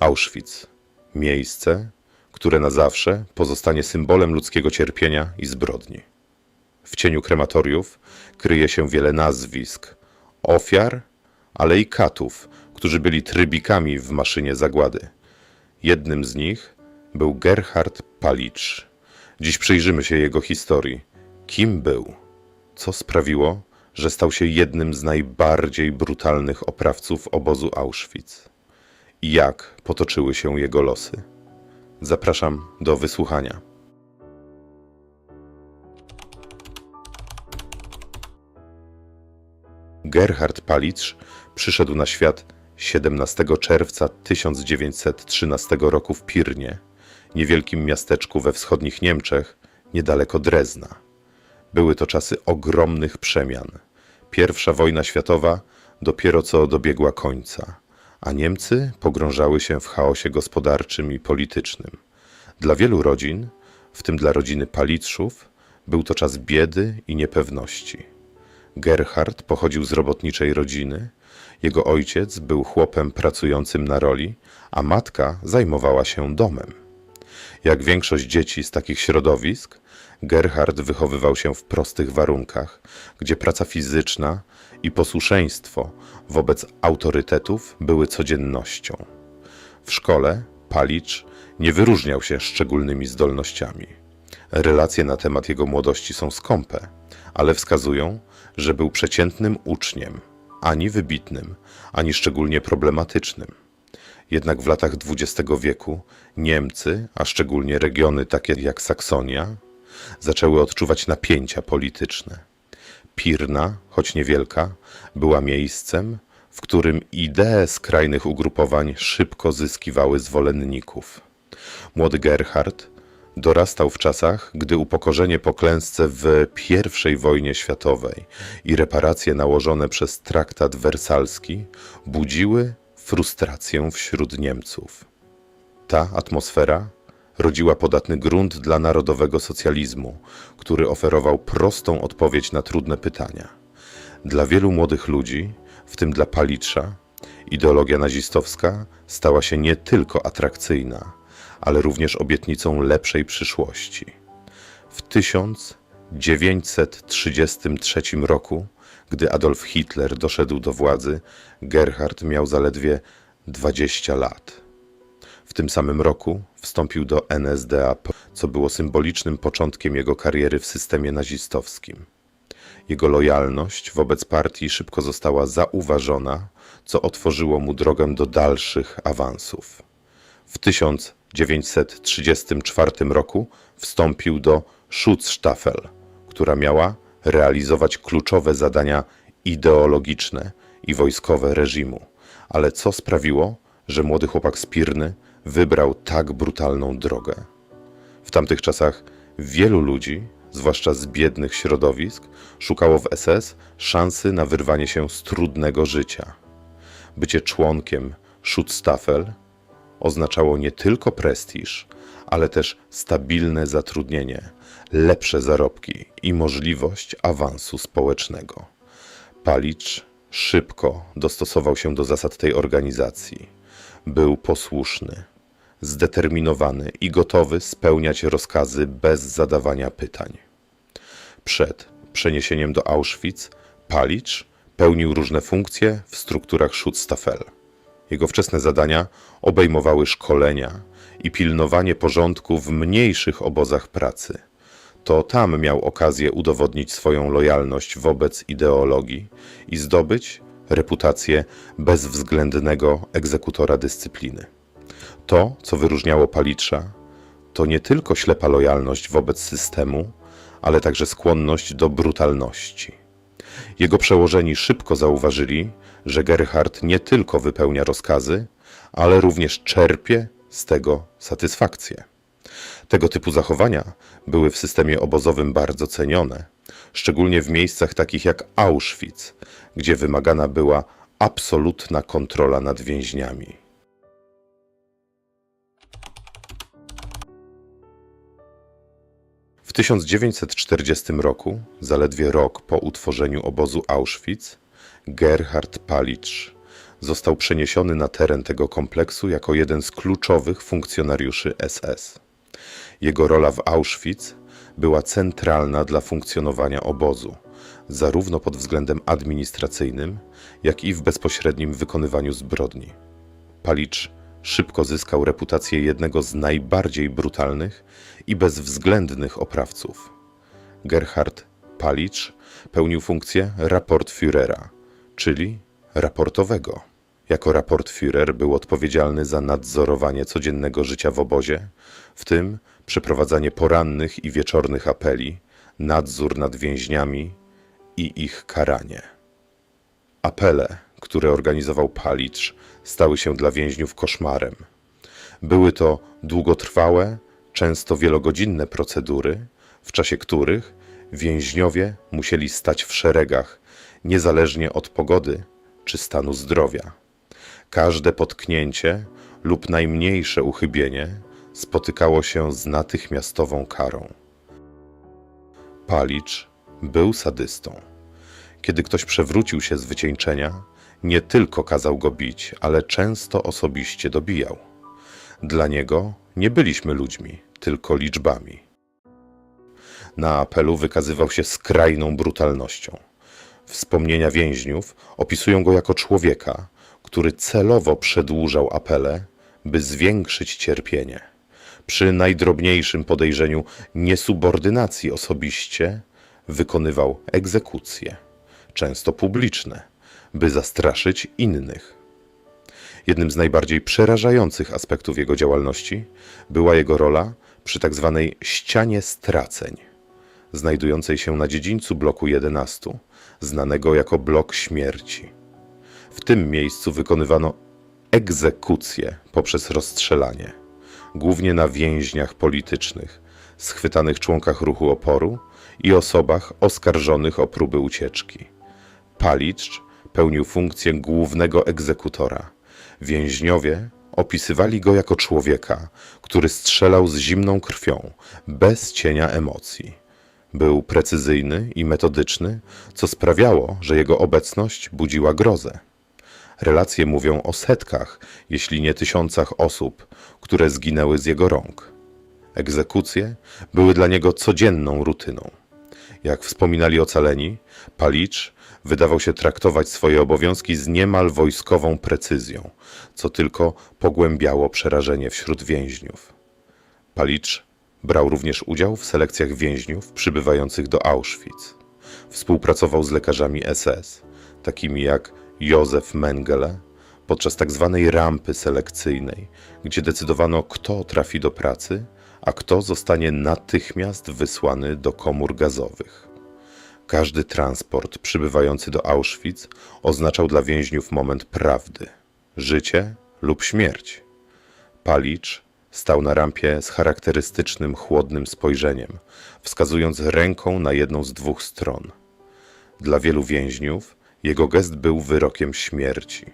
Auschwitz. Miejsce, które na zawsze pozostanie symbolem ludzkiego cierpienia i zbrodni. W cieniu krematoriów kryje się wiele nazwisk, ofiar, ale i katów, którzy byli trybikami w maszynie zagłady. Jednym z nich był Gerhard Palicz. Dziś przyjrzymy się jego historii. Kim był? Co sprawiło, że stał się jednym z najbardziej brutalnych oprawców obozu Auschwitz? I jak potoczyły się jego losy? Zapraszam do wysłuchania. Gerhard Palicz przyszedł na świat 17 czerwca 1913 roku w Pirnie, niewielkim miasteczku we wschodnich Niemczech, niedaleko Drezna. Były to czasy ogromnych przemian. Pierwsza wojna światowa dopiero co dobiegła końca, a Niemcy pogrążały się w chaosie gospodarczym i politycznym. Dla wielu rodzin, w tym dla rodziny Palitrzów, był to czas biedy i niepewności. Gerhard pochodził z robotniczej rodziny. Jego ojciec był chłopem pracującym na roli, a matka zajmowała się domem. Jak większość dzieci z takich środowisk, Gerhard wychowywał się w prostych warunkach, gdzie praca fizyczna i posłuszeństwo wobec autorytetów były codziennością. W szkole Palicz nie wyróżniał się szczególnymi zdolnościami. Relacje na temat jego młodości są skąpe, ale wskazują, że był przeciętnym uczniem, ani wybitnym, ani szczególnie problematycznym. Jednak w latach XX wieku Niemcy, a szczególnie regiony takie jak Saksonia, zaczęły odczuwać napięcia polityczne. Pirna, choć niewielka, była miejscem, w którym idee skrajnych ugrupowań szybko zyskiwały zwolenników. Młody Gerhard dorastał w czasach, gdy upokorzenie po klęsce w I wojnie światowej i reparacje nałożone przez traktat wersalski budziły frustrację wśród Niemców. Ta atmosfera rodziła podatny grunt dla narodowego socjalizmu, który oferował prostą odpowiedź na trudne pytania. Dla wielu młodych ludzi, w tym dla Palicza, ideologia nazistowska stała się nie tylko atrakcyjna, ale również obietnicą lepszej przyszłości. W 1933 roku, gdy Adolf Hitler doszedł do władzy, Gerhard miał zaledwie 20 lat. W tym samym roku wstąpił do NSDAP, co było symbolicznym początkiem jego kariery w systemie nazistowskim. Jego lojalność wobec partii szybko została zauważona, co otworzyło mu drogę do dalszych awansów. W 1934 roku wstąpił do Schutzstaffel, która miała realizować kluczowe zadania ideologiczne i wojskowe reżimu. Ale co sprawiło, że młody chłopak z Pirny wybrał tak brutalną drogę? W tamtych czasach wielu ludzi, zwłaszcza z biednych środowisk, szukało w SS szansy na wyrwanie się z trudnego życia. Bycie członkiem Schutzstaffel oznaczało nie tylko prestiż, ale też stabilne zatrudnienie, lepsze zarobki i możliwość awansu społecznego. Palicz szybko dostosował się do zasad tej organizacji. Był posłuszny, zdeterminowany i gotowy spełniać rozkazy bez zadawania pytań. Przed przeniesieniem do Auschwitz Palicz pełnił różne funkcje w strukturach Schutzstaffel. Jego wczesne zadania obejmowały szkolenia i pilnowanie porządku w mniejszych obozach pracy. To tam miał okazję udowodnić swoją lojalność wobec ideologii i zdobyć reputację bezwzględnego egzekutora dyscypliny. To, co wyróżniało Palicza, to nie tylko ślepa lojalność wobec systemu, ale także skłonność do brutalności. Jego przełożeni szybko zauważyli, że Gerhard nie tylko wypełnia rozkazy, ale również czerpie z tego satysfakcję. Tego typu zachowania były w systemie obozowym bardzo cenione, szczególnie w miejscach takich jak Auschwitz, gdzie wymagana była absolutna kontrola nad więźniami. 1940 roku, zaledwie rok po utworzeniu obozu Auschwitz, Gerhard Palicz został przeniesiony na teren tego kompleksu jako jeden z kluczowych funkcjonariuszy SS. Jego rola w Auschwitz była centralna dla funkcjonowania obozu, zarówno pod względem administracyjnym, jak i w bezpośrednim wykonywaniu zbrodni. Palicz szybko zyskał reputację jednego z najbardziej brutalnych i bezwzględnych oprawców. Gerhard Palicz pełnił funkcję Raportführera, czyli raportowego. Jako Raportführer był odpowiedzialny za nadzorowanie codziennego życia w obozie, w tym przeprowadzanie porannych i wieczornych apeli, nadzór nad więźniami i ich karanie. Apele, które organizował Palicz, stały się dla więźniów koszmarem. Były to długotrwałe, często wielogodzinne procedury, w czasie których więźniowie musieli stać w szeregach, niezależnie od pogody czy stanu zdrowia. Każde potknięcie lub najmniejsze uchybienie spotykało się z natychmiastową karą. Palicz był sadystą. Kiedy ktoś przewrócił się z wycieńczenia, nie tylko kazał go bić, ale często osobiście dobijał. Dla niego nie byliśmy ludźmi, tylko liczbami. Na apelu wykazywał się skrajną brutalnością. Wspomnienia więźniów opisują go jako człowieka, który celowo przedłużał apele, by zwiększyć cierpienie. Przy najdrobniejszym podejrzeniu niesubordynacji osobiście wykonywał egzekucje, często publiczne, by zastraszyć innych. Jednym z najbardziej przerażających aspektów jego działalności była jego rola przy tak zwanej ścianie straceń, znajdującej się na dziedzińcu bloku 11, znanego jako blok śmierci. W tym miejscu wykonywano egzekucje poprzez rozstrzelanie, głównie na więźniach politycznych, schwytanych członkach ruchu oporu i osobach oskarżonych o próby ucieczki. Palicz pełnił funkcję głównego egzekutora. Więźniowie opisywali go jako człowieka, który strzelał z zimną krwią, bez cienia emocji. Był precyzyjny i metodyczny, co sprawiało, że jego obecność budziła grozę. Relacje mówią o setkach, jeśli nie tysiącach osób, które zginęły z jego rąk. Egzekucje były dla niego codzienną rutyną. Jak wspominali ocaleni, Palicz wydawał się traktować swoje obowiązki z niemal wojskową precyzją, co tylko pogłębiało przerażenie wśród więźniów. Palicz brał również udział w selekcjach więźniów przybywających do Auschwitz. Współpracował z lekarzami SS, takimi jak Józef Mengele, podczas tzw. rampy selekcyjnej, gdzie decydowano, kto trafi do pracy, a kto zostanie natychmiast wysłany do komór gazowych. Każdy transport przybywający do Auschwitz oznaczał dla więźniów moment prawdy życie lub śmierć. Palicz stał na rampie z charakterystycznym chłodnym spojrzeniem, wskazując ręką na jedną z dwóch stron. Dla wielu więźniów jego gest był wyrokiem śmierci.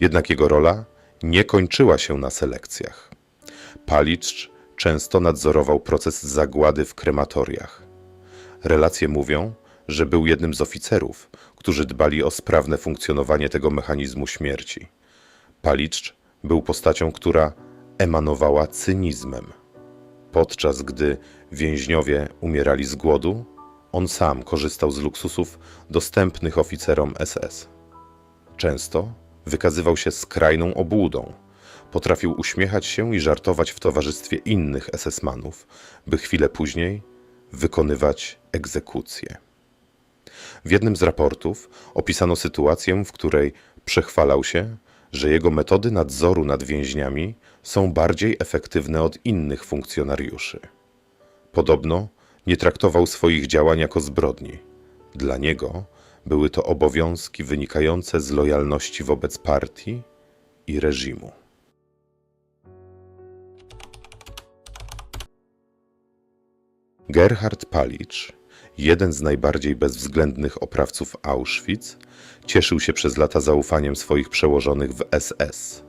Jednak jego rola nie kończyła się na selekcjach. Palicz często nadzorował proces zagłady w krematoriach. Relacje mówią, że był jednym z oficerów, którzy dbali o sprawne funkcjonowanie tego mechanizmu śmierci. Palicz był postacią, która emanowała cynizmem. Podczas gdy więźniowie umierali z głodu, on sam korzystał z luksusów dostępnych oficerom SS. Często wykazywał się skrajną obłudą. Potrafił uśmiechać się i żartować w towarzystwie innych SS-manów, by chwilę później wykonywać egzekucje. W jednym z raportów opisano sytuację, w której przechwalał się, że jego metody nadzoru nad więźniami są bardziej efektywne od innych funkcjonariuszy. Podobno nie traktował swoich działań jako zbrodni. Dla niego były to obowiązki wynikające z lojalności wobec partii i reżimu. Gerhard Palicz, jeden z najbardziej bezwzględnych oprawców Auschwitz, cieszył się przez lata zaufaniem swoich przełożonych w SS.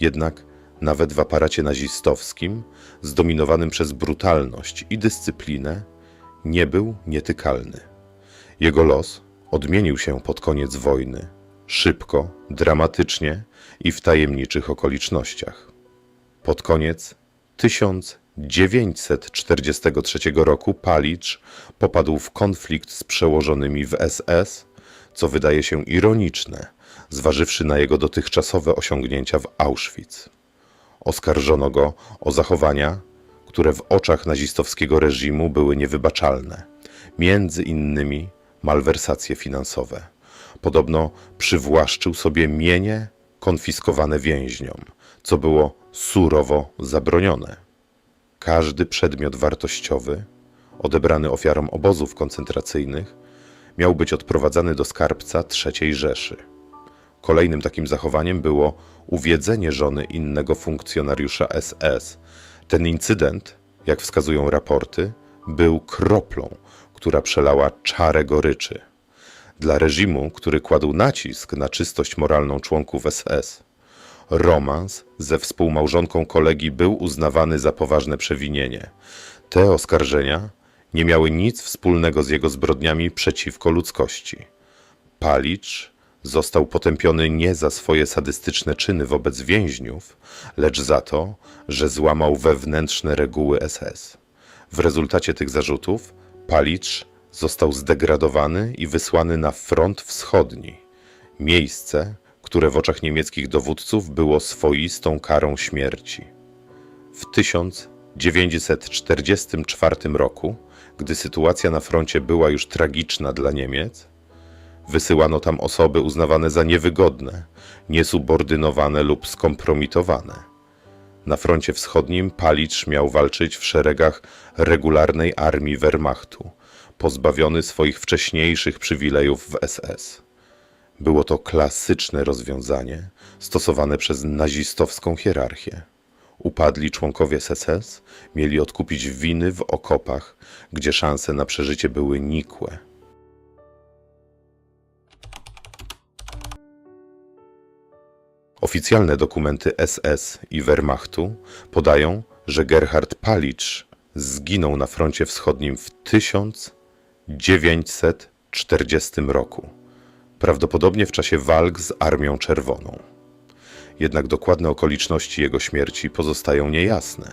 Jednak nawet w aparacie nazistowskim, zdominowanym przez brutalność i dyscyplinę, nie był nietykalny. Jego los odmienił się pod koniec wojny, szybko, dramatycznie i w tajemniczych okolicznościach. Pod koniec 1943 roku Palicz popadł w konflikt z przełożonymi w SS, co wydaje się ironiczne, zważywszy na jego dotychczasowe osiągnięcia w Auschwitz. Oskarżono go o zachowania, które w oczach nazistowskiego reżimu były niewybaczalne, między innymi malwersacje finansowe. Podobno przywłaszczył sobie mienie konfiskowane więźniom, co było surowo zabronione. Każdy przedmiot wartościowy, odebrany ofiarom obozów koncentracyjnych, miał być odprowadzany do skarbca III Rzeszy. Kolejnym takim zachowaniem było uwiedzenie żony innego funkcjonariusza SS. Ten incydent, jak wskazują raporty, był kroplą, która przelała czarę goryczy. Dla reżimu, który kładł nacisk na czystość moralną członków SS, romans ze współmałżonką kolegi był uznawany za poważne przewinienie. Te oskarżenia nie miały nic wspólnego z jego zbrodniami przeciwko ludzkości. Palicz został potępiony nie za swoje sadystyczne czyny wobec więźniów, lecz za to, że złamał wewnętrzne reguły SS. W rezultacie tych zarzutów Palicz został zdegradowany i wysłany na front wschodni, miejsce, które w oczach niemieckich dowódców było swoistą karą śmierci. W 1944 roku, gdy sytuacja na froncie była już tragiczna dla Niemiec, wysyłano tam osoby uznawane za niewygodne, niesubordynowane lub skompromitowane. Na froncie wschodnim Palicz miał walczyć w szeregach regularnej armii Wehrmachtu, pozbawiony swoich wcześniejszych przywilejów w SS. Było to klasyczne rozwiązanie stosowane przez nazistowską hierarchię. Upadli członkowie SS mieli odkupić winy w okopach, gdzie szanse na przeżycie były nikłe. Oficjalne dokumenty SS i Wehrmachtu podają, że Gerhard Palicz zginął na froncie wschodnim w 1940 roku, prawdopodobnie w czasie walk z Armią Czerwoną. Jednak dokładne okoliczności jego śmierci pozostają niejasne.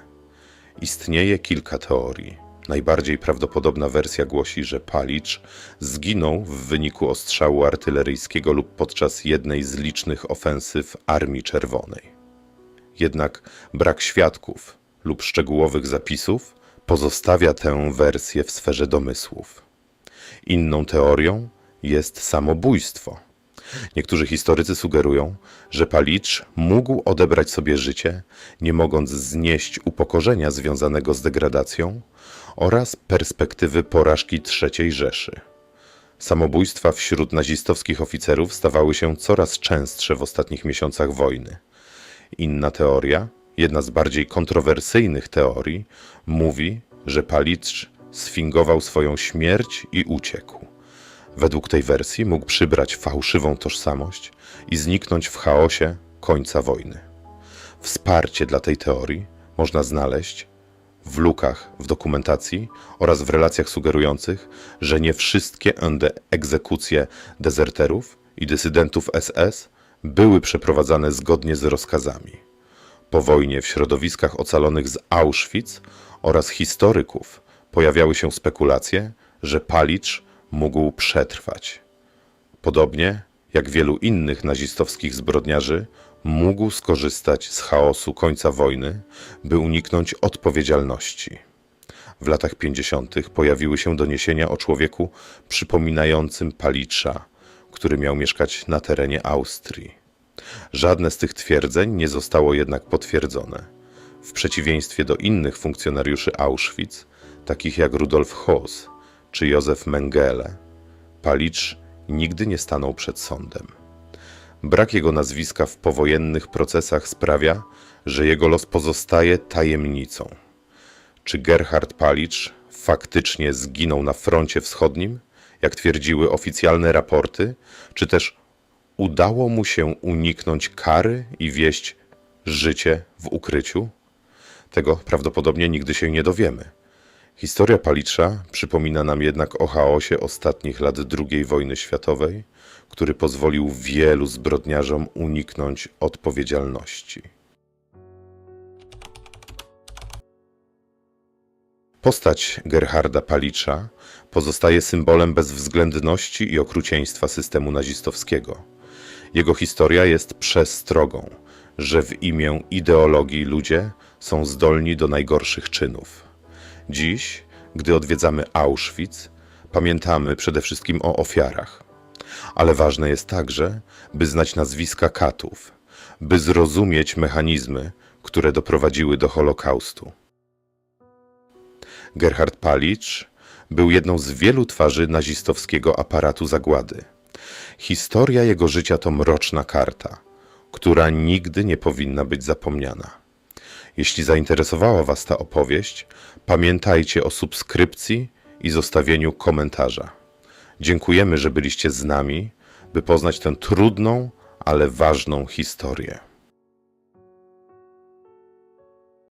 Istnieje kilka teorii. Najbardziej prawdopodobna wersja głosi, że Palicz zginął w wyniku ostrzału artyleryjskiego lub podczas jednej z licznych ofensyw Armii Czerwonej. Jednak brak świadków lub szczegółowych zapisów pozostawia tę wersję w sferze domysłów. Inną teorią jest samobójstwo. Niektórzy historycy sugerują, że Palicz mógł odebrać sobie życie, nie mogąc znieść upokorzenia związanego z degradacją oraz perspektywy porażki III Rzeszy. Samobójstwa wśród nazistowskich oficerów stawały się coraz częstsze w ostatnich miesiącach wojny. Inna teoria, jedna z bardziej kontrowersyjnych teorii, mówi, że Palicz sfingował swoją śmierć i uciekł. Według tej wersji mógł przybrać fałszywą tożsamość i zniknąć w chaosie końca wojny. Wsparcie dla tej teorii można znaleźć w lukach w dokumentacji oraz w relacjach sugerujących, że nie wszystkie egzekucje dezerterów i dysydentów SS były przeprowadzane zgodnie z rozkazami. Po wojnie w środowiskach ocalonych z Auschwitz oraz historyków pojawiały się spekulacje, że Palicz mógł przetrwać. Podobnie jak wielu innych nazistowskich zbrodniarzy, mógł skorzystać z chaosu końca wojny, by uniknąć odpowiedzialności. W latach 50. pojawiły się doniesienia o człowieku przypominającym Palicza, który miał mieszkać na terenie Austrii. Żadne z tych twierdzeń nie zostało jednak potwierdzone. W przeciwieństwie do innych funkcjonariuszy Auschwitz, takich jak Rudolf Hoss czy Józef Mengele, Palicz nigdy nie stanął przed sądem. Brak jego nazwiska w powojennych procesach sprawia, że jego los pozostaje tajemnicą. Czy Gerhard Palicz faktycznie zginął na froncie wschodnim, jak twierdziły oficjalne raporty, czy też udało mu się uniknąć kary i wieść życie w ukryciu? Tego prawdopodobnie nigdy się nie dowiemy. Historia Palicza przypomina nam jednak o chaosie ostatnich lat II wojny światowej, który pozwolił wielu zbrodniarzom uniknąć odpowiedzialności. Postać Gerharda Palicza pozostaje symbolem bezwzględności i okrucieństwa systemu nazistowskiego. Jego historia jest przestrogą, że w imię ideologii ludzie są zdolni do najgorszych czynów. Dziś, gdy odwiedzamy Auschwitz, pamiętamy przede wszystkim o ofiarach. Ale ważne jest także, by znać nazwiska katów, by zrozumieć mechanizmy, które doprowadziły do Holokaustu. Gerhard Palicz był jedną z wielu twarzy nazistowskiego aparatu zagłady. Historia jego życia to mroczna karta, która nigdy nie powinna być zapomniana. Jeśli zainteresowała Was ta opowieść, pamiętajcie o subskrypcji i zostawieniu komentarza. Dziękujemy, że byliście z nami, by poznać tę trudną, ale ważną historię.